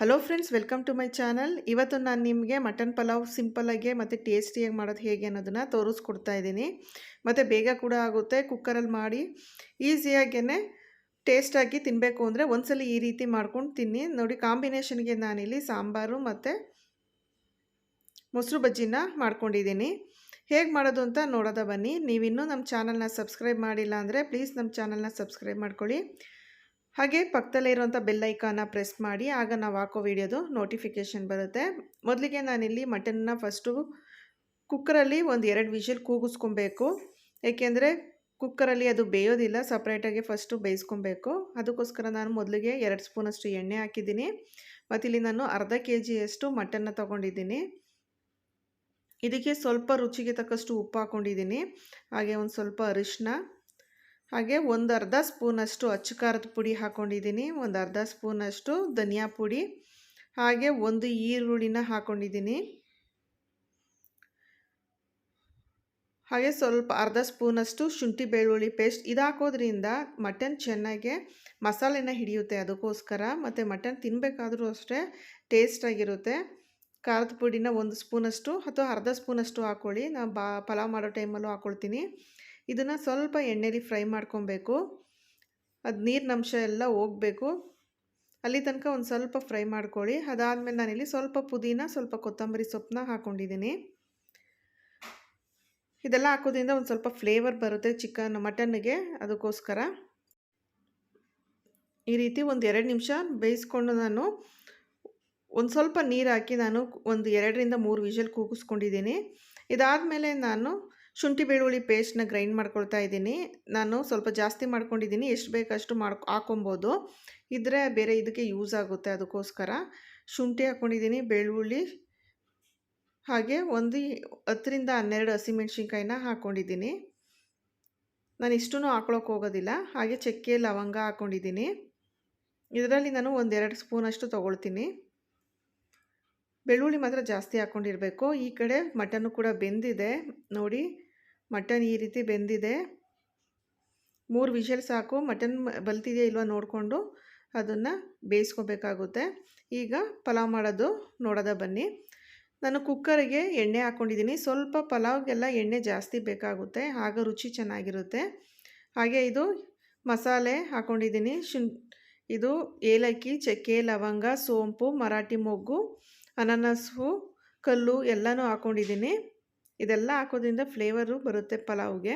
Hello friends welcome to my channel ಇವತ್ತು ನಾನು ನಿಮಗೆ ಮಟನ್ ಪಲಾವ್ ಸಿಂಪಲಾಗಿ ಮತ್ತು ಟೇಸ್ಟಿಯಾಗಿ ಮಾಡೋದು ಹೇಗೆ ಅನ್ನೋದನ್ನು ತೋರಿಸ್ಕೊಡ್ತಾ ಇದ್ದೀನಿ. ಮತ್ತು ಬೇಗ ಕೂಡ ಆಗುತ್ತೆ ಕುಕ್ಕರಲ್ಲಿ ಮಾಡಿ ಈಸಿಯಾಗೇ ಟೇಸ್ಟಾಗಿ ತಿನ್ನಬೇಕು ಅಂದರೆ ಒಂದ್ಸಲ ಈ ರೀತಿ ಮಾಡ್ಕೊಂಡು ತಿನ್ನಿ. ನೋಡಿ ಕಾಂಬಿನೇಷನ್ಗೆ ನಾನಿಲ್ಲಿ ಸಾಂಬಾರು ಮತ್ತು ಮೊಸರು ಬಜ್ಜಿನ ಮಾಡ್ಕೊಂಡಿದ್ದೀನಿ. ಹೇಗೆ ಮಾಡೋದು ಅಂತ ನೋಡೋದ ಬನ್ನಿ. ನೀವಿನ್ನೂ ನಮ್ಮ ಚಾನಲ್ನ ಸಬ್ಸ್ಕ್ರೈಬ್ ಮಾಡಿಲ್ಲ ಅಂದರೆ ಪ್ಲೀಸ್ ನಮ್ಮ ಚಾನಲ್ನ ಸಬ್ಸ್ಕ್ರೈಬ್ ಮಾಡ್ಕೊಳ್ಳಿ. ಹಾಗೆ ಪಕ್ಕದಲ್ಲೇ ಇರುವಂಥ ಬೆಲ್ ಐಕಾನ ಪ್ರೆಸ್ ಮಾಡಿ, ಆಗ ನಾವು ಹಾಕೋ ವಿಡಿಯೋದು ನೋಟಿಫಿಕೇಷನ್ ಬರುತ್ತೆ. ಮೊದಲಿಗೆ ನಾನಿಲ್ಲಿ ಮಟನ್ನ ಫಸ್ಟು ಕುಕ್ಕರಲ್ಲಿ ಒಂದು ಎರಡು ವಿಷಲ್ ಕೂಗಿಸ್ಕೊಬೇಕು. ಏಕೆಂದರೆ ಕುಕ್ಕರಲ್ಲಿ ಅದು ಬೇಯೋದಿಲ್ಲ ಸಪ್ರೇಟಾಗಿ ಫಸ್ಟು ಬೇಯಿಸ್ಕೊಬೇಕು. ಅದಕ್ಕೋಸ್ಕರ ನಾನು ಮೊದಲಿಗೆ ಎರಡು ಸ್ಪೂನಷ್ಟು ಎಣ್ಣೆ ಹಾಕಿದ್ದೀನಿ. ಮತ್ತಿಲ್ಲಿ ನಾನು ಅರ್ಧ ಕೆ ಜಿಯಷ್ಟು ಮಟನ್ನ ತೊಗೊಂಡಿದ್ದೀನಿ. ಇದಕ್ಕೆ ಸ್ವಲ್ಪ ರುಚಿಗೆ ತಕ್ಕಷ್ಟು ಉಪ್ಪು ಹಾಕ್ಕೊಂಡಿದ್ದೀನಿ ಹಾಗೆ ಒಂದು ಸ್ವಲ್ಪ ಅರಿಶಿನ ಹಾಗೆ ಒಂದು ಅರ್ಧ ಸ್ಪೂನಷ್ಟು ಅಚ್ಚು ಖಾರದ ಪುಡಿ ಹಾಕ್ಕೊಂಡಿದ್ದೀನಿ ಒಂದು ಅರ್ಧ ಸ್ಪೂನಷ್ಟು ಧನಿಯಾ ಪುಡಿ, ಹಾಗೆ ಒಂದು ಈರುಳ್ಳಿನ ಹಾಕ್ಕೊಂಡಿದ್ದೀನಿ ಹಾಗೆ ಸ್ವಲ್ಪ ಅರ್ಧ ಸ್ಪೂನಷ್ಟು ಶುಂಠಿ ಬೆಳ್ಳುಳ್ಳಿ ಪೇಸ್ಟ್ ಇದು ಹಾಕೋದ್ರಿಂದ ಮಟನ್ ಚೆನ್ನಾಗೆ ಮಸಾಲೆನ ಹಿಡಿಯುತ್ತೆ ಅದಕ್ಕೋಸ್ಕರ, ಮತ್ತು ಮಟನ್ ತಿನ್ನಬೇಕಾದ್ರೂ ಅಷ್ಟೇ ಟೇಸ್ಟಾಗಿರುತ್ತೆ. ಖಾರದ ಪುಡಿನ ಒಂದು ಸ್ಪೂನಷ್ಟು ಅಥವಾ ಅರ್ಧ ಸ್ಪೂನಷ್ಟು ಹಾಕ್ಕೊಳ್ಳಿ ನಾನು ಬಾ ಪಲಾವ್ ಮಾಡೋ ಟೈಮಲ್ಲೂ ಹಾಕ್ಕೊಳ್ತೀನಿ ಇದನ್ನು ಸ್ವಲ್ಪ ಎಣ್ಣೆಲಿ ಫ್ರೈ ಮಾಡ್ಕೊಬೇಕು. ಅದು ನೀರಿನ ಅಂಶ ಎಲ್ಲ ಹೋಗಬೇಕು. ಅಲ್ಲಿ ತನಕ ಒಂದು ಸ್ವಲ್ಪ ಫ್ರೈ ಮಾಡ್ಕೊಳ್ಳಿ. ಅದಾದಮೇಲೆ ನಾನಿಲ್ಲಿ ಸ್ವಲ್ಪ ಪುದೀನ, ಸ್ವಲ್ಪ ಕೊತ್ತಂಬರಿ ಸೊಪ್ಪನ್ನ ಹಾಕ್ಕೊಂಡಿದ್ದೀನಿ ಇದೆಲ್ಲ ಹಾಕೋದ್ರಿಂದ ಒಂದು ಸ್ವಲ್ಪ ಫ್ಲೇವರ್ ಬರುತ್ತೆ ಚಿಕನ್, ಮಟನ್ಗೆ. ಅದಕ್ಕೋಸ್ಕರ ಈ ರೀತಿ ಒಂದು ಎರಡು ನಿಮಿಷ ಬೇಯಿಸ್ಕೊಂಡು ನಾನು ಒಂದು ಸ್ವಲ್ಪ ನೀರು ಹಾಕಿ ನಾನು ಒಂದು ಎರಡರಿಂದ ಮೂರು ವಿಷಲ್ ಕೂಗಿಸ್ಕೊಂಡಿದ್ದೀನಿ. ಇದಾದಮೇಲೆ ನಾನು ಶುಂಠಿ ಬೆಳ್ಳುಳ್ಳಿ ಪೇಸ್ಟ್ನ ಗ್ರೈಂಡ್ ಮಾಡ್ಕೊಳ್ತಾ ಇದ್ದೀನಿ. ನಾನು ಸ್ವಲ್ಪ ಜಾಸ್ತಿ ಮಾಡ್ಕೊಂಡಿದ್ದೀನಿ. ಎಷ್ಟು ಬೇಕಷ್ಟು ಮಾಡ್ಕೊ, ಹಾಕೊಬೋದು. ಇದ್ದರೆ ಬೇರೆ ಇದಕ್ಕೆ ಯೂಸ್ ಆಗುತ್ತೆ ಅದಕ್ಕೋಸ್ಕರ. ಶುಂಠಿ ಹಾಕ್ಕೊಂಡಿದ್ದೀನಿ ಬೆಳ್ಳುಳ್ಳಿ, ಹಾಗೆ ಒಂದು ಹತ್ತರಿಂದ ಹನ್ನೆರಡು ಹಸಿಮೆಣ್ಸಿನ್ಕಾಯಿನ ಹಾಕ್ಕೊಂಡಿದ್ದೀನಿ ನಾನು ಇಷ್ಟೂ ಹಾಕ್ಳೋಕೆ ಹೋಗೋದಿಲ್ಲ. ಹಾಗೆ ಚಕ್ಕೆ, ಲವಂಗ ಹಾಕ್ಕೊಂಡಿದ್ದೀನಿ ಇದರಲ್ಲಿ ನಾನು ಒಂದೆರಡು ಸ್ಪೂನಷ್ಟು ತೊಗೊಳ್ತೀನಿ. ಬೆಳ್ಳುಳ್ಳಿ ಮಾತ್ರ ಜಾಸ್ತಿ ಹಾಕ್ಕೊಂಡಿರಬೇಕು ಈ ಕಡೆ ಮಟನ್ನು ಕೂಡ ಬೆಂದಿದೆ. ನೋಡಿ ಮಟನ್ ಈ ರೀತಿ ಬೆಂದಿದೆ. ಮೂರು ವಿಷಲ್ ಸಾಕು. ಮಟನ್ ಬಲ್ತಿದೆಯಾ ಇಲ್ವಾ ನೋಡಿಕೊಂಡು ಅದನ್ನು ಬೇಯಿಸ್ಕೋಬೇಕಾಗುತ್ತೆ. ಈಗ ಪಲಾವ್ ಮಾಡೋದು ನೋಡೋದ ಬನ್ನಿ. ನಾನು ಕುಕ್ಕರಿಗೆ ಎಣ್ಣೆ ಹಾಕ್ಕೊಂಡಿದ್ದೀನಿ ಸ್ವಲ್ಪ ಪಲಾವ್ಗೆಲ್ಲ ಎಣ್ಣೆ ಜಾಸ್ತಿ ಬೇಕಾಗುತ್ತೆ. ಆಗ ರುಚಿ ಚೆನ್ನಾಗಿರುತ್ತೆ. ಹಾಗೆ ಇದು ಮಸಾಲೆ ಹಾಕ್ಕೊಂಡಿದ್ದೀನಿ ಶುನ್, ಇದು ಏಲಕ್ಕಿ, ಚಕ್ಕೆ, ಲವಂಗ, ಸೋಂಪು, ಮರಾಠಿ ಮೊಗ್ಗು, ಅನಾನಸು, ಕಲ್ಲು ಎಲ್ಲನೂ ಹಾಕ್ಕೊಂಡಿದ್ದೀನಿ ಇದೆಲ್ಲ ಹಾಕೋದ್ರಿಂದ ಫ್ಲೇವರು ಬರುತ್ತೆ ಪಲಾವ್ಗೆ.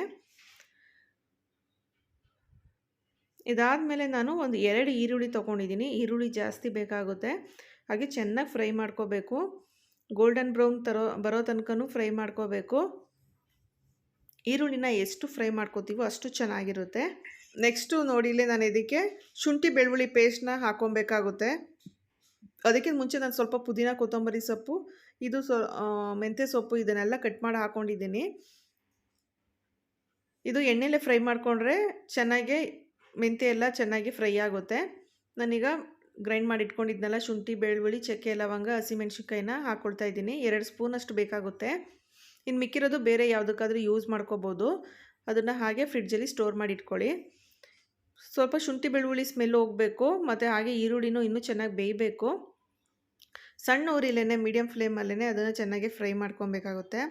ಇದಾದಮೇಲೆ ನಾನು ಒಂದು ಎರಡು ಈರುಳ್ಳಿ ತೊಗೊಂಡಿದ್ದೀನಿ ಈರುಳ್ಳಿ ಜಾಸ್ತಿ ಬೇಕಾಗುತ್ತೆ. ಹಾಗೆ ಚೆನ್ನಾಗಿ ಫ್ರೈ ಮಾಡ್ಕೋಬೇಕು. ಗೋಲ್ಡನ್ ಬ್ರೌನ್ ತರೋ, ಬರೋ ತನಕನೂ ಫ್ರೈ ಮಾಡ್ಕೋಬೇಕು. ಈರುಳ್ಳಿನ ಎಷ್ಟು ಫ್ರೈ ಮಾಡ್ಕೋತೀವೋ ಅಷ್ಟು ಚೆನ್ನಾಗಿರುತ್ತೆ. ನೆಕ್ಸ್ಟು ನೋಡಿಲ್ಲೇ ನಾನು ಇದಕ್ಕೆ ಶುಂಠಿ ಬೆಳ್ಳುಳ್ಳಿ ಪೇಸ್ಟ್ನ ಹಾಕೊಬೇಕಾಗುತ್ತೆ ಅದಕ್ಕಿಂತ ಮುಂಚೆ ನಾನು ಸ್ವಲ್ಪ ಪುದೀನ ಕೊತ್ತಂಬರಿ ಸೊಪ್ಪು ಇದು ಸೊ ಮೆಂತ್ಯ ಸೊಪ್ಪು ಇದನ್ನೆಲ್ಲ ಕಟ್ ಮಾಡಿ ಹಾಕ್ಕೊಂಡಿದ್ದೀನಿ ಇದು ಎಣ್ಣೆಲೆ ಫ್ರೈ ಮಾಡಿಕೊಂಡ್ರೆ ಚೆನ್ನಾಗಿ ಮೆಂತ್ಯ ಎಲ್ಲ ಚೆನ್ನಾಗಿ ಫ್ರೈ ಆಗುತ್ತೆ. ನಾನೀಗ ಗ್ರೈಂಡ್ ಮಾಡಿ ಇಟ್ಕೊಂಡಿದ್ನಲ್ಲ, ಶುಂಠಿ, ಬೆಳ್ಳುಳ್ಳಿ, ಚಕ್ಕೆ, ಲವಂಗ, ಹಸಿಮೆಣ್ಸಿನ್ಕಾಯಿನ ಹಾಕ್ಕೊಳ್ತಾ ಇದ್ದೀನಿ. ಎರಡು ಸ್ಪೂನಷ್ಟು ಬೇಕಾಗುತ್ತೆ. ಇನ್ನು ಮಿಕ್ಕಿರೋದು ಬೇರೆ ಯಾವುದಕ್ಕಾದರೂ ಯೂಸ್ ಮಾಡ್ಕೋಬೋದು. ಅದನ್ನು ಹಾಗೆ ಫ್ರಿಡ್ಜಲ್ಲಿ ಸ್ಟೋರ್ ಮಾಡಿ ಇಟ್ಕೊಳ್ಳಿ. ಸ್ವಲ್ಪ ಶುಂಠಿ, ಬೆಳ್ಳುಳ್ಳಿ ಸ್ಮೆಲ್ ಹೋಗಬೇಕು, ಮತ್ತು ಹಾಗೆ ಈರುಳ್ಳಿನೂ ಇನ್ನೂ ಚೆನ್ನಾಗಿ ಬೇಯಬೇಕು. ಸಣ್ಣ ಊರಿಲೇ ಮೀಡಿಯಮ್ ಫ್ಲೇಮಲ್ಲೇ ಅದನ್ನು ಚೆನ್ನಾಗಿ ಫ್ರೈ ಮಾಡ್ಕೊಬೇಕಾಗುತ್ತೆ.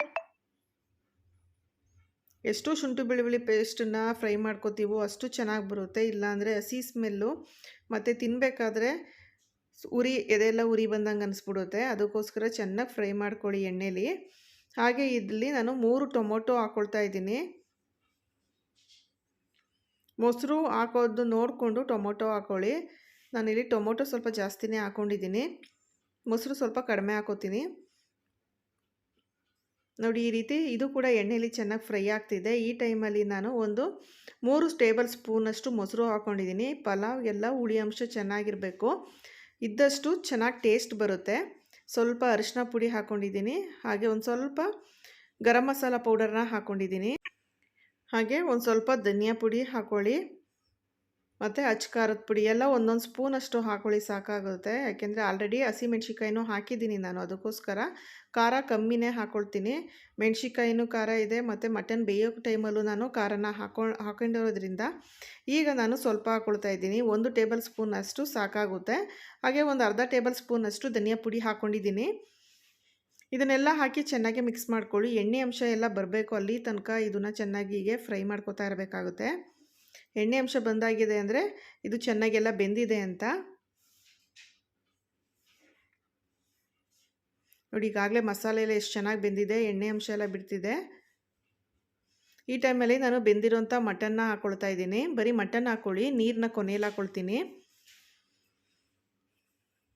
ಎಷ್ಟು ಶುಂಠಿ ಬೆಳ್ಳುಳ್ಳಿ ಪೇಸ್ಟನ್ನ ಫ್ರೈ ಮಾಡ್ಕೋತೀವೋ ಅಷ್ಟು ಚೆನ್ನಾಗಿ ಬರುತ್ತೆ. ಇಲ್ಲಾಂದರೆ ಹಸಿ ಸ್ಮೆಲ್ಲು ಮತ್ತು ತಿನ್ನಬೇಕಾದ್ರೆ ಉರಿ ಎದೆಲ್ಲ ಉರಿ ಬಂದಂಗೆ ಅನಿಸ್ಬಿಡುತ್ತೆ. ಅದಕ್ಕೋಸ್ಕರ ಚೆನ್ನಾಗಿ ಫ್ರೈ ಮಾಡ್ಕೊಳ್ಳಿ ಎಣ್ಣೆಲಿ. ಹಾಗೆ ಇಲ್ಲಿ ನಾನು ಮೂರು ಟೊಮೊಟೊ ಹಾಕ್ಕೊಳ್ತಾ ಇದ್ದೀನಿ. ಮೊಸರು ಹಾಕೋದು ನೋಡಿಕೊಂಡು ಟೊಮೊಟೊ ಹಾಕ್ಕೊಳ್ಳಿ ನಾನಿಲ್ಲಿ ಟೊಮೊಟೊ ಸ್ವಲ್ಪ ಜಾಸ್ತಿನೇ ಹಾಕ್ಕೊಂಡಿದ್ದೀನಿ ಮೊಸರು ಸ್ವಲ್ಪ ಕಡಿಮೆ ಹಾಕೋತೀನಿ. ನೋಡಿ, ಈ ರೀತಿ ಇದು ಕೂಡ ಎಣ್ಣೆಯಲ್ಲಿ ಚೆನ್ನಾಗಿ ಫ್ರೈ ಆಗ್ತಿದೆ. ಈ ಟೈಮಲ್ಲಿ ನಾನು ಒಂದು ಮೂರು ಟೇಬಲ್ ಸ್ಪೂನಷ್ಟು ಮೊಸರು ಹಾಕ್ಕೊಂಡಿದ್ದೀನಿ ಪಲಾವ್ ಎಲ್ಲ ಹುಳಿ ಅಂಶ ಚೆನ್ನಾಗಿರಬೇಕು. ಇದ್ದಷ್ಟು ಚೆನ್ನಾಗಿ ಟೇಸ್ಟ್ ಬರುತ್ತೆ. ಸ್ವಲ್ಪ ಅರಿಶಿನ ಪುಡಿ ಹಾಕ್ಕೊಂಡಿದ್ದೀನಿ ಹಾಗೆ ಒಂದು ಸ್ವಲ್ಪ ಗರಂ ಮಸಾಲ ಪೌಡರ್ನ ಹಾಕ್ಕೊಂಡಿದ್ದೀನಿ ಹಾಗೆ ಒಂದು ಸ್ವಲ್ಪ ಧನಿಯಾ ಪುಡಿ ಹಾಕ್ಕೊಳ್ಳಿ ಮತ್ತು ಅಚ್ಚ ಖಾರದ ಪುಡಿ ಎಲ್ಲ ಒಂದೊಂದು ಸ್ಪೂನಷ್ಟು ಹಾಕೊಳ್ಳಿ ಸಾಕಾಗುತ್ತೆ. ಯಾಕೆಂದರೆ ಆಲ್ರೆಡಿ ಹಸಿಮೆಣ್ಸಿಕಾಯಿನೂ ಹಾಕಿದ್ದೀನಿ ನಾನು ಅದಕ್ಕೋಸ್ಕರ. ಖಾರ ಕಮ್ಮಿನೇ ಹಾಕ್ಕೊಳ್ತೀನಿ ಮೆಣ್ಸಿಕಾಯಿನೂ ಖಾರ ಇದೆ ಮತ್ತು ಮಟನ್ ಬೇಯೋ ಟೈಮಲ್ಲೂ ನಾನು ಖಾರನ ಹಾಕೊ, ಹಾಕೊಂಡಿರೋದ್ರಿಂದ ಈಗ ನಾನು ಸ್ವಲ್ಪ ಹಾಕ್ಕೊಳ್ತಾ ಇದ್ದೀನಿ. ಒಂದು ಟೇಬಲ್ ಸ್ಪೂನ್ ಅಷ್ಟು ಸಾಕಾಗುತ್ತೆ. ಹಾಗೆ ಒಂದು ಅರ್ಧ ಟೇಬಲ್ ಸ್ಪೂನಷ್ಟು ಧನಿಯಾ ಪುಡಿ ಹಾಕ್ಕೊಂಡಿದ್ದೀನಿ ಇದನ್ನೆಲ್ಲ ಹಾಕಿ ಚೆನ್ನಾಗಿ ಮಿಕ್ಸ್ ಮಾಡ್ಕೊಳ್ಳಿ. ಎಣ್ಣೆ ಅಂಶ ಎಲ್ಲ ಬರಬೇಕು ಅಲ್ಲಿ ತನಕ ಇದನ್ನು ಚೆನ್ನಾಗಿ ಹೀಗೆ ಫ್ರೈ ಮಾಡ್ಕೊತಾ ಇರಬೇಕಾಗುತ್ತೆ. ಎಣ್ಣೆ ಅಂಶ ಬಂದಾಗಿದೆ ಅಂದರೆ ಇದು ಚೆನ್ನಾಗೆಲ್ಲ ಬೆಂದಿದೆ ಅಂತ. ನೋಡಿ, ಈಗಾಗಲೇ ಮಸಾಲೆ ಎಲ್ಲ ಎಷ್ಟು ಚೆನ್ನಾಗಿ ಬೆಂದಿದೆ, ಎಣ್ಣೆ ಅಂಶ ಎಲ್ಲ ಬಿಡ್ತಿದೆ. ಈ ಟೈಮಲ್ಲಿ ನಾನು ಬೆಂದಿರೋಂಥ ಮಟನ್ನ ಹಾಕ್ಕೊಳ್ತಾ ಇದ್ದೀನಿ. ಬರೀ ಮಟನ್ ಹಾಕ್ಕೊಳ್ಳಿ ನೀರನ್ನ ಕೊನೆಯಲ್ಲಿ ಹಾಕ್ಕೊಳ್ತೀನಿ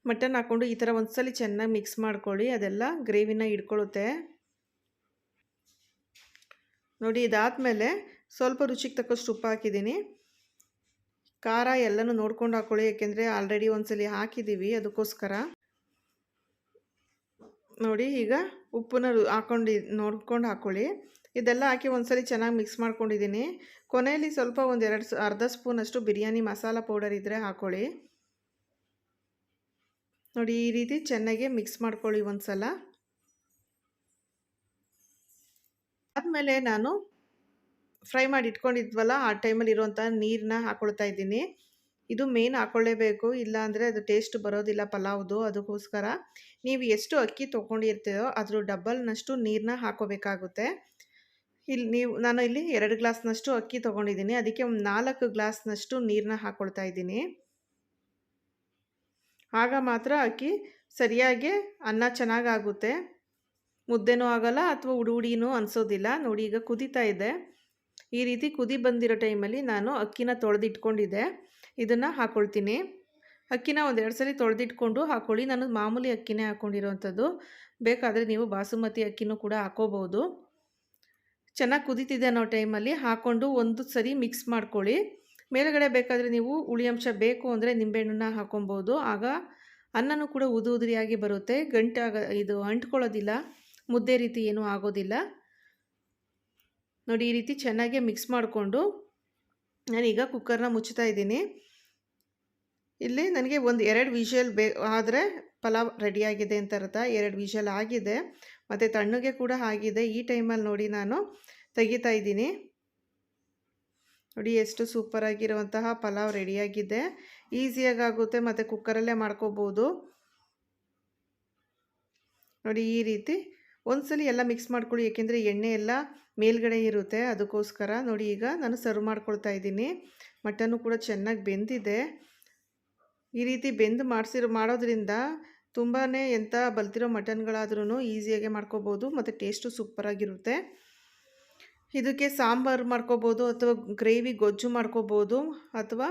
ಮಟನ್ ಹಾಕ್ಕೊಂಡು ಈ ಥರ ಒಂದ್ಸಲಿ ಚೆನ್ನಾಗಿ ಮಿಕ್ಸ್ ಮಾಡ್ಕೊಳ್ಳಿ, ಅದೆಲ್ಲ ಗ್ರೇವಿನ ಹಿಡ್ಕೊಳ್ಳುತ್ತೆ ನೋಡಿ, ಇದಾದಮೇಲೆ ಸ್ವಲ್ಪ ರುಚಿಗೆ ತಕ್ಕಷ್ಟು ಉಪ್ಪು ಹಾಕಿದ್ದೀನಿ. ಖಾರ ಎಲ್ಲನೂ ನೋಡ್ಕೊಂಡು ಹಾಕ್ಕೊಳ್ಳಿ ಯಾಕೆಂದರೆ ಆಲ್ರೆಡಿ ಒಂದ್ಸಲಿ ಹಾಕಿದ್ದೀವಿ ಅದಕ್ಕೋಸ್ಕರ. ನೋಡಿ, ಈಗ ಉಪ್ಪನ್ನ ಹಾಕೊಂಡು ನೋಡ್ಕೊಂಡು ಹಾಕ್ಕೊಳ್ಳಿ ಇದೆಲ್ಲ ಹಾಕಿ ಒಂದ್ಸಲಿ ಚೆನ್ನಾಗಿ ಮಿಕ್ಸ್ ಮಾಡ್ಕೊಂಡಿದ್ದೀನಿ. ಕೊನೆಯಲ್ಲಿ ಸ್ವಲ್ಪ ಒಂದೆರಡು ಅರ್ಧ ಸ್ಪೂನಷ್ಟು ಬಿರಿಯಾನಿ ಮಸಾಲ ಪೌಡರ್ ಇದ್ದರೆ ಹಾಕ್ಕೊಳ್ಳಿ ನೋಡಿ, ಈ ರೀತಿ ಚೆನ್ನಾಗಿ ಮಿಕ್ಸ್ ಮಾಡ್ಕೊಳ್ಳಿ ಒಂದು ಸಲ ಆದಮೇಲೆ ನಾನು ಫ್ರೈ ಮಾಡಿ ಇಟ್ಕೊಂಡಿದ್ವಲ್ಲ, ಆ ಟೈಮಲ್ಲಿ ಇರುವಂಥ ನೀರನ್ನ ಹಾಕ್ಕೊಳ್ತಾ ಇದ್ದೀನಿ. ಇದು ಮೇನ್ ಹಾಕ್ಕೊಳ್ಳೇಬೇಕು ಇಲ್ಲಾಂದರೆ ಅದು ಟೇಸ್ಟ್ ಬರೋದಿಲ್ಲ ಪಲಾವ್ದು. ಅದಕ್ಕೋಸ್ಕರ ನೀವು ಎಷ್ಟು ಅಕ್ಕಿ ತೊಗೊಂಡಿರ್ತೀರೋ ಅದ್ರ ಡಬ್ಬಲ್ನಷ್ಟು ನೀರನ್ನ ಹಾಕೋಬೇಕಾಗುತ್ತೆ. ಇಲ್ಲಿ ನೀವು, ನಾನು ಇಲ್ಲಿ ಎರಡು ಗ್ಲಾಸ್ನಷ್ಟು ಅಕ್ಕಿ ತೊಗೊಂಡಿದ್ದೀನಿ. ಅದಕ್ಕೆ ಒಂದು ನಾಲ್ಕು ಗ್ಲಾಸ್ನಷ್ಟು ನೀರನ್ನ ಹಾಕ್ಕೊಳ್ತಾ ಇದ್ದೀನಿ. ಆಗ ಮಾತ್ರ ಅಕ್ಕಿ ಸರಿಯಾಗಿ ಅನ್ನ ಚೆನ್ನಾಗಾಗುತ್ತೆ. ಮುದ್ದೆನೂ ಆಗೋಲ್ಲ ಅಥವಾ ಉಡುಡಿನೂ ಅನಿಸೋದಿಲ್ಲ. ನೋಡಿ ಈಗ ಕುದೀತಾ ಇದೆ. ಈ ರೀತಿ ಕುದಿ ಬಂದಿರೋ ಟೈಮಲ್ಲಿ ನಾನು ಅಕ್ಕಿನ ತೊಳೆದಿಟ್ಕೊಂಡಿದ್ದೆ. ಇದನ್ನು ಹಾಕ್ಕೊಳ್ತೀನಿ ಅಕ್ಕಿನ ಒಂದೆರಡು ಸಲ ತೊಳೆದಿಟ್ಕೊಂಡು ಹಾಕ್ಕೊಳ್ಳಿ ನಾನು ಮಾಮೂಲಿ ಅಕ್ಕಿನೇ ಹಾಕ್ಕೊಂಡಿರೋವಂಥದ್ದು ಬೇಕಾದರೆ ನೀವು ಬಾಸುಮತಿ ಅಕ್ಕಿನೂ ಕೂಡ ಹಾಕೋಬೋದು. ಚೆನ್ನಾಗಿ ಕುದೀತಿದೆ ಅನ್ನೋ ಟೈಮಲ್ಲಿ ಹಾಕ್ಕೊಂಡು ಒಂದು ಸರಿ ಮಿಕ್ಸ್ ಮಾಡ್ಕೊಳ್ಳಿ. ಮೇಲುಗಡೆ ಬೇಕಾದರೆ ನೀವು ಹುಳಿ ಅಂಶ ಬೇಕು ಅಂದರೆ ನಿಂಬೆಹಣ್ಣನ್ನ ಹಾಕೊಬೋದು. ಆಗ ಅನ್ನನೂ ಕೂಡ ಉದು ಉದುರಿಯಾಗಿ ಬರುತ್ತೆ. ಗಂಟಾಗ ಇದು ಅಂಟ್ಕೊಳ್ಳೋದಿಲ್ಲ. ಮುದ್ದೆ ರೀತಿ ಏನೂ ಆಗೋದಿಲ್ಲ. ನೋಡಿ, ಈ ರೀತಿ ಚೆನ್ನಾಗಿ ಮಿಕ್ಸ್ ಮಾಡಿಕೊಂಡು ನಾನೀಗ ಕುಕ್ಕರ್ನ ಮುಚ್ಚುತ್ತಾ ಇದ್ದೀನಿ. ಇಲ್ಲಿ ನನಗೆ ಒಂದು ಎರಡು ವಿಷಲ್ ಬೇ, ಆದರೆ ಪಲಾವ್ ರೆಡಿಯಾಗಿದೆ ಅಂತ ಅರ್ಥ. ಎರಡು ವಿಷಲ್ ಆಗಿದೆ. ಮತ್ತು ತಣ್ಣಗೆ ಕೂಡ ಆಗಿದೆ. ಈ ಟೈಮಲ್ಲಿ ನೋಡಿ ನಾನು ತೆಗಿತಾ ಇದ್ದೀನಿ. ನೋಡಿ, ಎಷ್ಟು ಸೂಪರಾಗಿರುವಂತಹ ಪಲಾವ್ ರೆಡಿಯಾಗಿದೆ ಈಸಿಯಾಗಿ ಆಗುತ್ತೆ. ಮತ್ತು ಕುಕ್ಕರಲ್ಲೇ ಮಾಡ್ಕೋಬೋದು. ನೋಡಿ, ಈ ರೀತಿ ಒಂದ್ಸಲಿ ಎಲ್ಲ ಮಿಕ್ಸ್ ಮಾಡ್ಕೊಳ್ಳಿ. ಏಕೆಂದರೆ ಎಣ್ಣೆ ಎಲ್ಲ ಮೇಲ್ಗಡೆ ಇರುತ್ತೆ. ಅದಕ್ಕೋಸ್ಕರ ನೋಡಿ ಈಗ ನಾನು ಸರ್ವ್ ಮಾಡ್ಕೊಳ್ತಾ ಇದ್ದೀನಿ. ಮಟನ್ನು ಕೂಡ ಚೆನ್ನಾಗಿ ಬೆಂದಿದೆ. ಈ ರೀತಿ ಬೆಂದು ಮಾಡಿಸಿರೋ, ಮಾಡೋದ್ರಿಂದ ತುಂಬಾ ಎಂಥ ಬಲ್ತಿರೋ ಮಟನ್ಗಳಾದ್ರೂ ಈಸಿಯಾಗೆ ಮಾಡ್ಕೋಬೋದು ಮತ್ತು ಟೇಸ್ಟು ಸೂಪರಾಗಿರುತ್ತೆ. ಇದಕ್ಕೆ ಸಾಂಬಾರು ಮಾಡ್ಕೋಬೋದು ಅಥವಾ ಗ್ರೇವಿ ಗೊಜ್ಜು ಮಾಡ್ಕೋಬೋದು ಅಥವಾ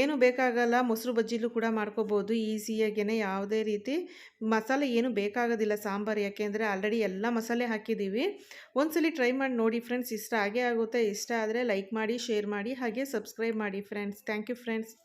ಏನು ಬೇಕಾಗಲ್ಲ, ಮೊಸರು ಬಜ್ಜಿಲು ಕೂಡ ಮಾಡ್ಕೋಬೋದು. ಈಸಿಯಾಗೇ ಯಾವುದೇ ರೀತಿ ಮಸಾಲೆ ಏನು ಬೇಕಾಗೋದಿಲ್ಲ ಸಾಂಬಾರು, ಯಾಕೆಂದರೆ ಆಲ್ರೆಡಿ ಎಲ್ಲ ಮಸಾಲೆ ಹಾಕಿದ್ದೀವಿ. ಒಂದ್ಸಲಿ ಟ್ರೈ ಮಾಡಿ ನೋಡಿ ಫ್ರೆಂಡ್ಸ್ ಇಷ್ಟ ಆಗೇ ಆಗುತ್ತೆ. ಇಷ್ಟ ಆದರೆ ಲೈಕ್ ಮಾಡಿ ಶೇರ್ ಮಾಡಿ, ಹಾಗೆ ಸಬ್ಸ್ಕ್ರೈಬ್ ಮಾಡಿ ಫ್ರೆಂಡ್ಸ್ ಥ್ಯಾಂಕ್ ಯು ಫ್ರೆಂಡ್ಸ್